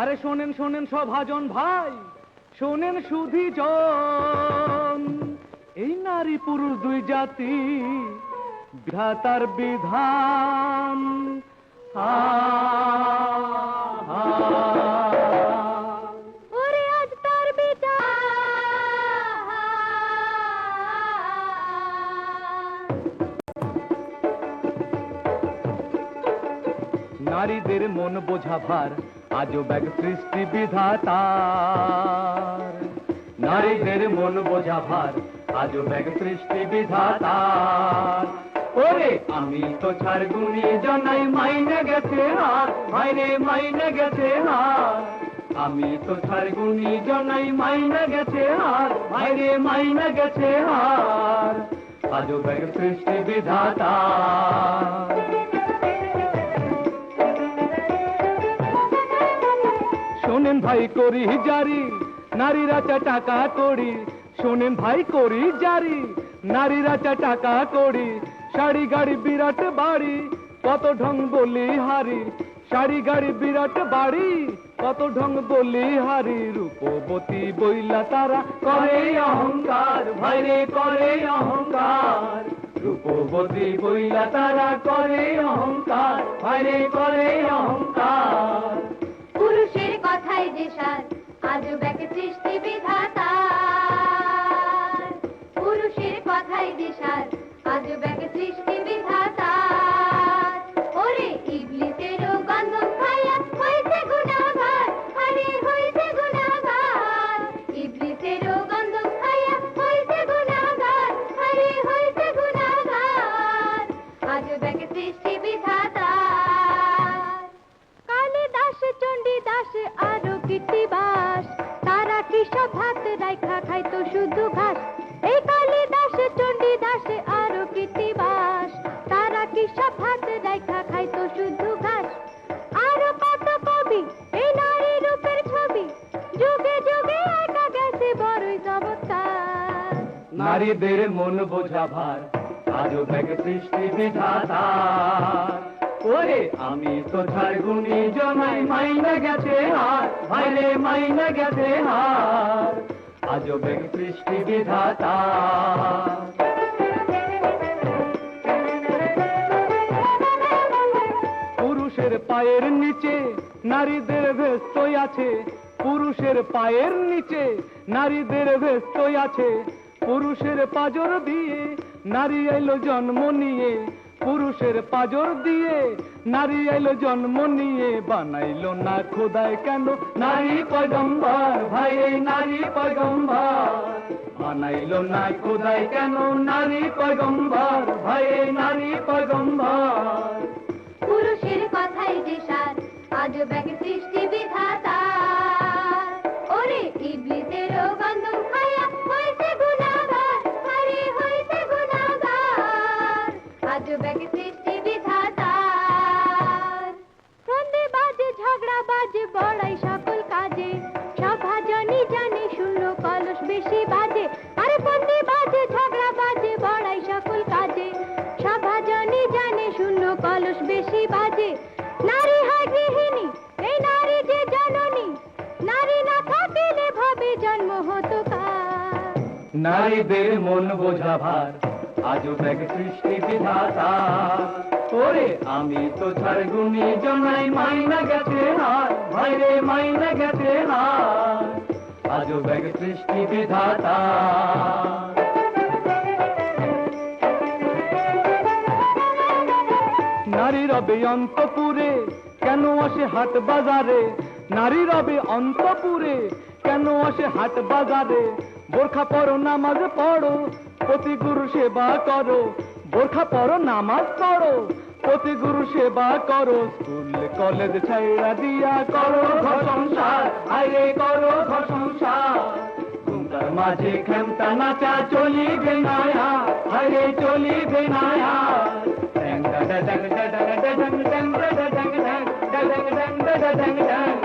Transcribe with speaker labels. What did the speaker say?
Speaker 1: আরে শোনেন শোনেন সভাজন ভাই শোনেন সুধি জন এই নারী পুরুষ দুই জাতি বিধাতার বিধান। নারীদের মন বোঝা ভার আজও ব্যাগ সৃষ্টি বিধাতার নারীদের মন বোঝা ভার, আজও ব্যাগ সৃষ্টি বিধাতার ওরে, আমি তো ছাড় গুনি জানাই, মাইনে গেছে হার ভাইরে মাইনে গেছে হার আমি তো ছাড় গুনি জানাই, মাইনে গেছে হার ভাইরে মাইনে গেছে হার আজও ব্যাগ সৃষ্টি বিধাতার শোনেন ভাই করি জারি, নারীরা চা টাকা করি। শোনেন ভাই করি জারি, নারীরা চা টাকা করি। শাড়ি গাড়ি বিরাট বাড়ি, কত ঢং বলি হারি। শাড়ি গাড়ি বিরাট বাড়ি, কত ঢং বলি হারি। রূপবতী বইলা তারা করে অহংকার, ভাইরে করে অহংকার। রূপবতী বইলা তারা করে অহংকার, ভাইরে করে অহংকার।
Speaker 2: কথাই আজ ব্যাকে সৃষ্টি বিধাতা রাইখা খাইতো শুধু ঘাস। এই কালে দাস চণ্ডী দাস আরও কীর্তিবাস তারা কৃষক ভাত রাইখা খাইতো শুধু ঘাস? আরও কত কবি এই নারী রূপের ছবি? যুগে যুগে একা গেছে বড়ই চমৎকার।
Speaker 1: নারীদের মন বোঝা ভার, আজও ব্যাগ সৃষ্টি বিধাতা। ওরে, আমি তো ঝাড়গুনি জমাই মাইনে গেছে হার ভাইরে মাইনে গেছে হার। সৃষ্টি বিধাতা। পুরুষের পায়ের নিচে নারীদের ভেস্তই আছে। পুরুষের পায়ের নিচে নারীদের ভেস্তই আছে। পুরুষের পাজর দিয়ে নারী এলো জন্ম নিয়ে। পুরুষের পাজর দিয়ে নারী এলো জন্ম নিয়ে, বানাইলো না খোদায় কেন? নারী পয়গম্বর, ভাই নারী পয়গম্বর। বানাইলো না খোদায় কেন? নারী পয়গম্বর, ভাই নারী পয়গম্বর।
Speaker 2: পুরুষের কথাই যে সার, আজও ব্যাগে সৃষ্টি বিধাতা ওরে ইবলিসেরও
Speaker 1: নারীদের মন বোঝা ভার। আজও ব্যাগ সৃষ্টি বিধাতা। ওরে, আমি তো ঝাড়গুনি জমাই মাইনা গেছে হার মাইনা গেছে হার ব্যাগ সৃষ্টি বিধাতা। অন্তপুরে, কেন আসে হাট বাজারে? নারী রবে অন্তপুরে, কেন আসে হাট বাজারে? বোরখা পড়ো নামাজ পড়ো প্রতি গুরু সেবা করো বোরখা পড়ো নামাজ পড়ো প্রতি গুরু সেবা করো স্কুল কলেজ ছাইরা দিয়া করো ঘর সংসার আইরে করো ঘর সংসার মাঝে খেমতা নাচা চলি বেনায়া আইরে চলি বেনায়া ড্যাং ড্যাং ড্যাং ড্যাং ড্যাং ড্যাং ড্যাং ড্যাং ড্যাং ড্যাং ড্যাং ড্যাং